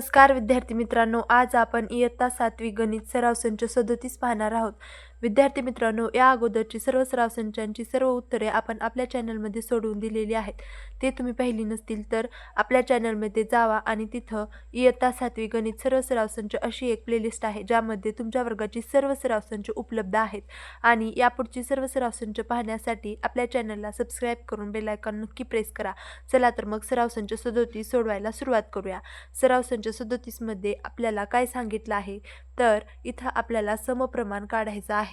नमस्कार विद्यार्थी मित्रांनो आज आपण इयत्ता सातवी गणित सराव संच सदोतीस पाहणार आहोत. विद्यार्थी मित्रांनो या अगोदरची सर्व सराव संचांची सर्व उत्तरे आपण आपल्या चॅनलमध्ये सोडवून दिलेली आहेत. ते तुम्ही पाहिली नसतील तर आपल्या चॅनलमध्ये जावा आणि तिथं इयत्ता सातवी गणित सर्व सराव संच अशी एक प्लेलिस्ट आहे ज्यामध्ये तुमच्या वर्गाची सर्व सराव संच उपलब्ध आहेत. आणि यापुढची सर्व सराव संच पाहण्यासाठी आपल्या चॅनलला सबस्क्राईब करून बेलायकॉन नक्की प्रेस करा. चला तर मग सराव संच सदोतीस सोडवायला सुरुवात करूया. सराव संच सदोतीसमध्ये आपल्याला काय सांगितलं आहे? तर इथं आपल्याला समप्रमाण काढायचं आहे.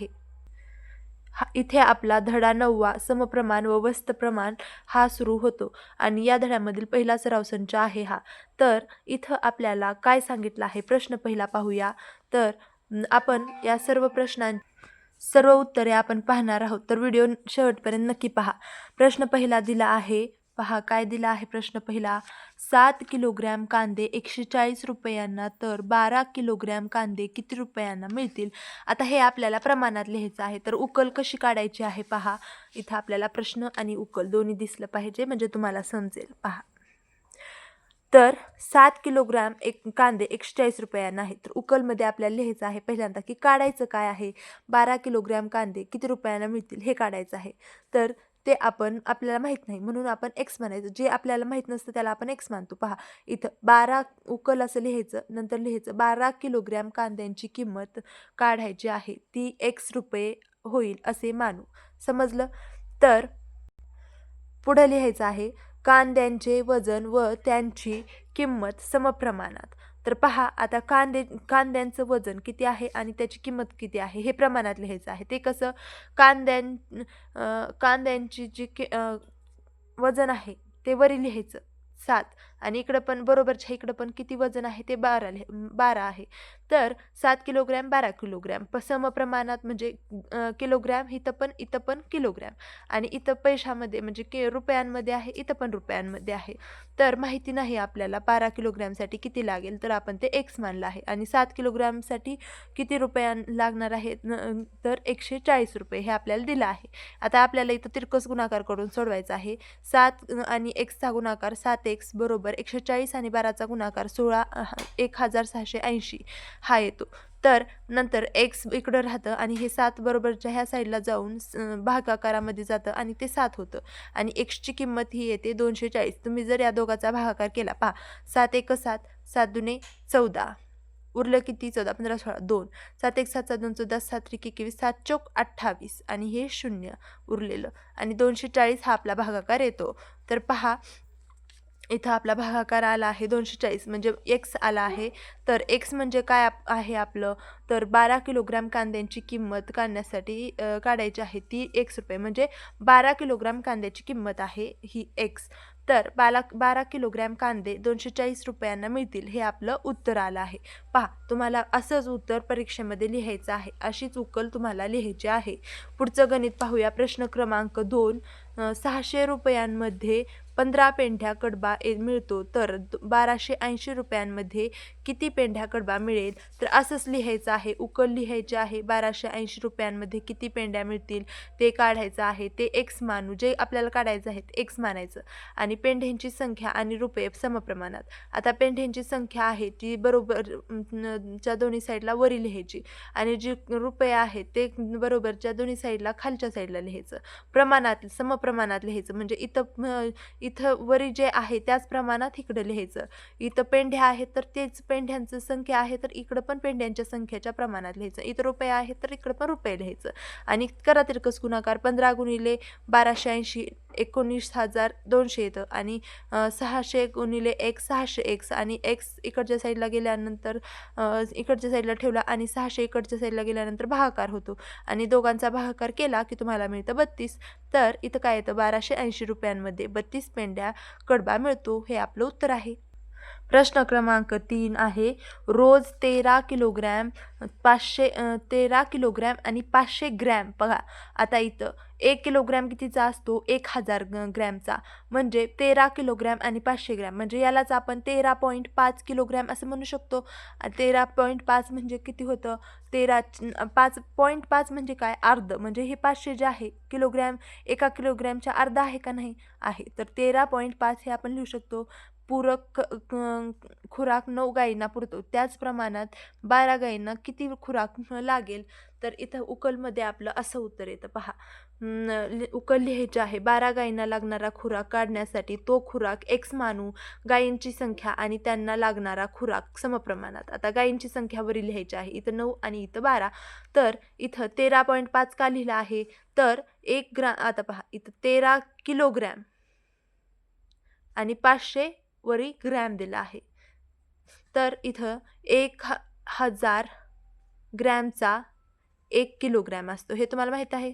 हा इथे आपला धडा नववा समप्रमाण व वस्त प्रमाण हा सुरू होतो. आणि या धड्यामधील पहिला सराव संच आहे हा. तर इथं आपल्याला काय सांगितलं आहे? प्रश्न पहिला पाहूया. तर आपण या सर्व प्रश्नां सर्व उत्तरे आपण पाहणार आहोत. तर व्हिडिओ शेवटपर्यंत नक्की पहा. प्रश्न पहिला दिला आहे पहा काय दिला आहे प्रश्न पहिला. सात किलोग्रॅम कांदे एकशे चाळीस रुपयांना तर बारा किलोग्रॅम कांदे किती रुपयांना मिळतील? आता हे आपल्याला प्रमाणात लिहायचं आहे तर उकल कशी काढायची आहे पहा. इथं आपल्याला प्रश्न आणि उकल दोन्ही दिसलं पाहिजे म्हणजे तुम्हाला समजेल. पहा. तर सात किलोग्रॅम एक कांदे एकशे चाळीस रुपयांना आहे तर उकलमध्ये आपल्याला लिहायचं आहे पहिल्यांदा की काढायचं काय आहे? बारा किलोग्रॅम कांदे किती रुपयांना मिळतील? हे काढायचं आहे. तर ते आपण आपल्याला माहीत नाही. म्हणून आपण एक्स म्हणायचं. जे आपल्याला माहीत नसतं त्याला आपण एक्स मानतो. पहा इथं बारा उकल असं लिहायचं नंतर लिहायचं बारा किलोग्रॅम कांद्यांची किंमत काढायची आहे ती एक्स रुपये होईल असे मानू. समजलं? तर पुढं लिहायचं आहे कांद्यांचे वजन व त्यांची किंमत समप्रमाणात. तर पहा आता कांदे कांद्यांचं वजन किती आहे आणि त्याची किंमत किती आहे? हे प्रमाणात लिहायचं आहे. ते कसं? कांद्यां कांद्यांची जी कि वजन आहे ते वरील लिहायचं. सात. आणि इकडं पण बरोबरच्या इकडं पण किती वजन आहे ते बारा लिह बारा आहे. तर सात किलोग्रॅम बारा किलोग्रॅम. प समप्रमाणात म्हणजे किलोग्रॅम इथं पण इथं पण किलोग्रॅम. आणि इथं पैशामध्ये म्हणजे के रुपयांमध्ये आहे इथं पण रुपयांमध्ये आहे. तर माहिती नाही आपल्याला बारा किलोग्रॅमसाठी किती लागेल तर आपण ते एक्स मानलं आहे. आणि सात किलोग्रॅमसाठी किती रुपयां लागणार आहेत न- तर एकशे चाळीस रुपये हे आपल्याला दिलं आहे. आता आपल्याला इथं तिरकस गुणाकार करून सोडवायचा आहे. सात आणि एक्सचा गुणाकार सात एक्स बरोबर एकशे चाळीस आणि बाराचा गुणाकार सोळा एक हजार सहाशे ऐंशी हा येतो. तर नंतर एक्स इकडं राहतं आणि हे सात बरोबरच्या ह्या साईडला जाऊन स- भागाकारामध्ये जातं आणि ते सात होतं. आणि एक्सची किंमत ही येते दोनशे चाळीस तुम्ही जर या दोघाचा भागाकार केला पहा सात एक सात सात दुने चौदा. उरलं किती? चौदा पंधरा सोळा दोन. सात एक सात सात दोन चौदा सात त्रिक एकवीस सात चौक अठ्ठावीस. आणि हे शून्य उरलेलं. आणि दोनशे चाळीस हा आपला भागाकार येतो. तर पहा इथं आपला भागाकार आला आहे दोनशे चाळीस म्हणजे एक्स आला आहे. तर एक्स म्हणजे काय आप आहे आपलं? तर बारा किलोग्रॅम कांद्यांची किंमत काढण्यासाठी काढायची आहे ती एक्स रुपये. म्हणजे बारा किलोग्रॅम कांद्याची किंमत आहे ही एक्स तर बारा बारा किलोग्रॅम कांदे दोनशे चाळीस रुपयांना मिळतील हे आपलं उत्तर आलं आहे. पहा तुम्हाला असंच उत्तर परीक्षेमध्ये लिहायचं आहे. अशीच उकल तुम्हाला लिहायची आहे. पुढचं गणित पाहूया. प्रश्न क्रमांक दोन सहाशे रुपयांमध्ये पंधरा पेंढ्या कडबा ए मिळतो तर बाराशे ऐंशी रुपयांमध्ये किती पेंढ्या कडबा मिळेल? तर असंच लिहायचं आहे उकल लिहायचे आहे बाराशे ऐंशी रुपयांमध्ये किती पेंढ्या मिळतील? ते काढायचं आहे ते एक्स मानू जे आपल्याला काढायचं आहे ते एक्स मानायचं. आणि पेंढ्यांची संख्या आणि रुपये समप्रमाणात. आता पेंढ्यांची संख्या आहे ती बरोबर च्या दोन्ही साईडला वरी लिहायची. आणि जी रुपये आहेत ते बरोबरच्या दोन्ही साईडला खालच्या साईडला लिहायचं. प्रमाणात समप्रमाणात लिहायचं. म्हणजे इथं इथं वरी जे आहे त्याच प्रमाणात इकडं लिहायचं. इथं पेंढ्या आहेत तर तेच पेंढ्यांचं संख्या आहे तर इकडं पण पेंढ्यांच्या संख्येच्या प्रमाणात लिहायचं. इथं रुपये आहेत तर इकडं पण रुपये लिहायचं. आणि करा तिरकस गुणाकार पंधरा गुणिले बाराशे ऐंशी एकोणीस हजार दोनशे येतं आणि सहाशे गुणिले एक सहाशे एक्स आणि एक्स इकडच्या साईडला गेल्यानंतर इकडच्या साईडला ठेवला आणि सहाशे इकडच्या साईडला गेल्यानंतर भागाकार होतो. आणि दोघांचा भागाकार केला की तुम्हाला मिळतं बत्तीस. तर इथं काय येतं? बाराशे ऐंशी रुपयांमध्ये बत्तीस पेंड्या कडबा मिळतो. हे आपलं उत्तर आहे. प्रश्न क्रमांक तीन आहे. रोज तेरा किलोग्रॅम पाचशे तेरा किलोग्रॅम आणि पाचशे ग्रॅम. बघा आता इथं एक किलोग्रॅम कितीचा असतो? एक हजार ग- ग्रॅमचा. म्हणजे तेरा किलोग्रॅम आणि पाचशे ग्रॅम. म्हणजे यालाच आपण तेरा पॉईंट पाच किलोग्रॅम असं म्हणू शकतो. तेरा पॉईंट पाच म्हणजे किती होतं? तेरा पाच पॉईंट पाच म्हणजे काय? अर्ध. म्हणजे हे पाचशे जे आहे किलोग्रॅम एका किलोग्रॅमच्या अर्धा आहे का नाही? आहे. तर तेरा पॉईंट पाच हे आपण लिहू शकतो. पूरक क- खुराक नऊ गायींना पुरतो. त्याच प्रमाणात बारा गायींना किती खुराक लागेल? तर इथं उकलमध्ये आपलं असं उत्तर येतं. पहा. लि- उकल लिहायचे आहे बारा गायींना लागणारा खुराक काढण्यासाठी तो खुराक एक्स मानू गायींची संख्या आणि त्यांना लागणारा खुराक समप्रमाणात. आता गायींची संख्या वरी लिहायची आहे. इथं नऊ आणि इथं बारा. तर इथं तेरा पॉईंट पाच का लिहिलं आहे? तर एक ग्रा आता पहा. इथं तेरा किलोग्रॅम आणि पाचशे वरी ग्रॅम दिला आहे. तर इथं एक ह हजार ग्रॅमचा एक किलोग्रॅम असतो. हे तुम्हाला माहीत आहे?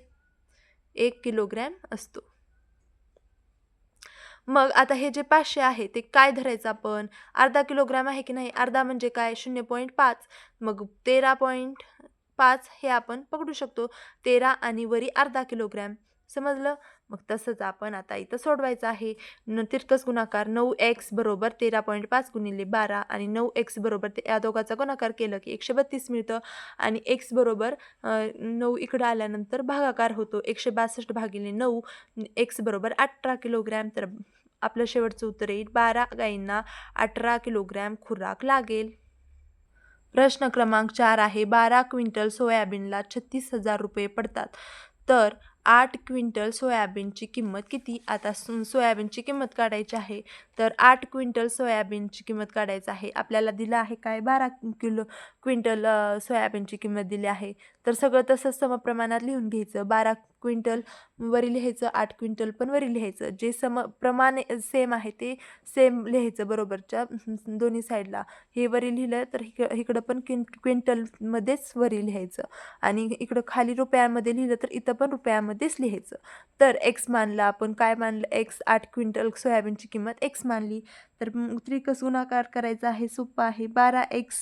एक किलोग्रॅम असतो. मग आता हे जे पाचशे आहे ते काय धरायचं आपण? अर्धा किलोग्रॅम आहे की नाही? अर्धा म्हणजे काय? शून्य पॉईंट पाच. मग तेरा पॉईंट पाच हे आपण पकडू शकतो. तेरा आणि वरी अर्धा किलोग्रॅम. समजलं? मग तसंच आपण आता इथं सोडवायचं आहे. न तिरकस गुणाकार नऊ एक्स बरोबर तेरा पॉईंट पाच गुणिले बारा आणि नऊ एक्स बरोबर ते या दोघाचा गुणाकार केलं की एकशे बत्तीस मिळतं. आणि एक्स बरोबर नऊ इकडं आल्यानंतर भागाकार होतो. एकशे बासष्ट भागिले नऊ एक्स बरोबर अठरा किलोग्रॅम. तर आपलं शेवटचं उत्तर येईल बारा गायींना अठरा किलोग्रॅम खुराक लागेल. प्रश्न क्रमांक चार आहे बारा क्विंटल सोयाबीनला छत्तीस हजार रुपये पडतात. तर आठ क्विंटल सोयाबीनची किंमत किती? आता सोयाबीनची किंमत काढायची आहे. तर आठ क्विंटल सोयाबीनची किंमत काढायचं आहे. आपल्याला दिलं आहे काय? बारा किलो क्विंटल सोयाबीनची किंमत दिली आहे. तर सगळं तसंच समप्रमाणात लिहून घ्यायचं. बारा क्विंटल वरी लिहायचं आठ क्विंटल पण वरी लिहायचं. जे सम प्रमाणे सेम आहे ते सेम लिहायचं बरोबरच्या दोन्ही साईडला हे वरी लिहिलं तर हिक इकडं पण क्विं क्विंटलमध्येच वरी लिहायचं. आणि इकडं खाली रुपयामध्ये लिहिलं तर इथं पण रुपयामध्येच लिहायचं. तर एक्स मानला आपण काय मानलं? एक्स आठ क्विंटल सोयाबीनची किंमत एक्स मानली. तर त्रिकस गुणाकार करायचा आहे सोपा आहे. बारा एक्स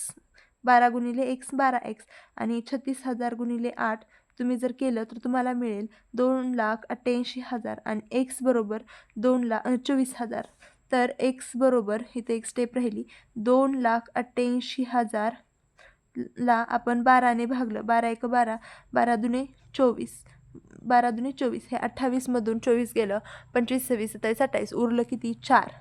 बारा गुणिले एक्स बारा एक्स आणि छत्तीस हजार गुणिले आठ तुम्ही जर केलं तर तुम्हाला मिळेल दोन लाख अठ्ठ्याऐंशी हजार आणि एक्स बरोबर दोन लाख चोवीस हजार. तर एक्स बरोबर इथे एक स्टेप राहिली. दोन लाख अठ्ठ्याऐंशी हजार ला आपण बाराने भागलं. बारा एक बारा बारा दुने चोवीस. बारा दुने चोवीस. हे अठ्ठावीसमधून चोवीस गेलं. पंचवीस सव्वीस सत्तावीस अठ्ठावीस. उरलं किती? चार.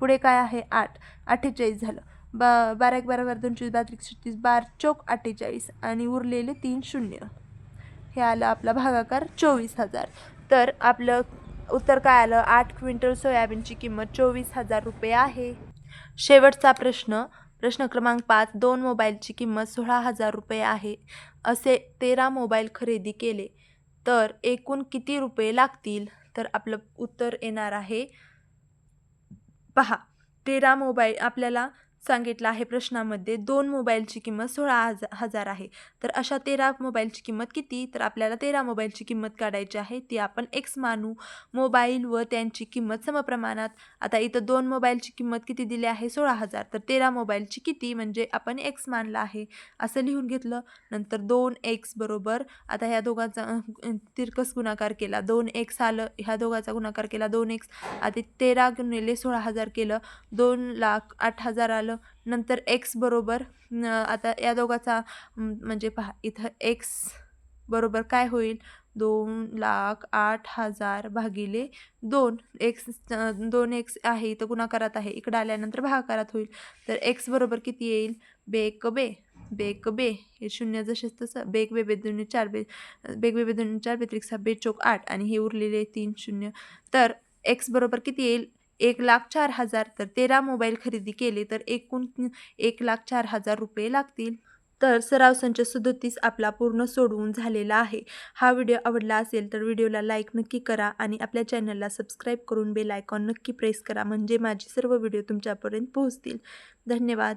पुढे काय आहे? आठ. अठ्ठेचाळीस झालं. बा बारा एक बारा बारा दोन चोवीस बारा त्रिक छत्तीस बार चौक अठ्ठेचाळीस आणि उरलेले तीन शून्य. हे आलं आपला भागाकार चोवीस हजार. तर आपलं उत्तर काय आलं? आठ क्विंटल सोयाबीनची किंमत चोवीस हजार रुपये आहे. शेवटचा प्रश्न. प्रश्न क्रमांक पाच. दोन मोबाईलची किंमत सोळा हजार रुपये आहे. असे तेरा मोबाईल खरेदी केले. तर एकूण किती रुपये लागतील? तर आपलं उत्तर येणार आहे. पहा तेरा मोबाईल आपल्याला सांगितलं आहे प्रश्नामध्ये. दोन मोबाईलची किंमत सोळा हजार आहे. तर अशा तेरा मोबाईलची किंमत किती? तर आपल्याला तेरा मोबाईलची किंमत काढायची आहे. ती आपण एक्स मानू. मोबाईल व त्यांची किंमत समप्रमाणात. आता इथं दोन मोबाईलची किंमत किती दिली आहे? सोळा हजार. तर तेरा मोबाईलची किती? म्हणजे आपण एक्स मानला आहे. असं लिहून घेतलं. नंतर दोन एक्स बरोबर. आता ह्या दोघांचा तिरकस गुणाकार केला. दोन एक्स आलं. ह्या दोघाचा गुणाकार केला दोन एक्स आधी तेरा गुणिले सोळा हजार केलं. दोन लाख आठ हजार आलं. नंतर एक्स बरोबर आता या दोघाचा म्हणजे पहा इथं एक्स बरोबर काय होईल? दोन लाख आठ हजार भागिले दोन. एक्स दोन एक्स आहे इथं गुणाकारात आहे. इकडं आल्यानंतर भागाकारात होईल. तर एक्स बरोबर किती येईल? बेक बे बेक बे. हे शून्य जसेच तसं बेक बे बे दोन्ही चार बे बेक बे बे दोन्ही चार बेत्रिक सहा बे चोक आठ. आणि हे उरलेले तीन शून्य. तर एक्स बरोबर किती येईल? एक लाख चार हजार तर तेरा मोबाईल खरेदी केले तर एकूण एक लाख चार हजार रुपये लागतील. तर सराव संच सदोतीस आपला पूर्ण सोडवून झालेला आहे. हा व्हिडिओ आवडला असेल तर व्हिडिओला लाईक नक्की करा आणि आपल्या चॅनलला सबस्क्राईब करून बेल आयकॉन नक्की प्रेस करा. म्हणजे माझे सर्व व्हिडिओ तुमच्यापर्यंत पोहोचतील. धन्यवाद.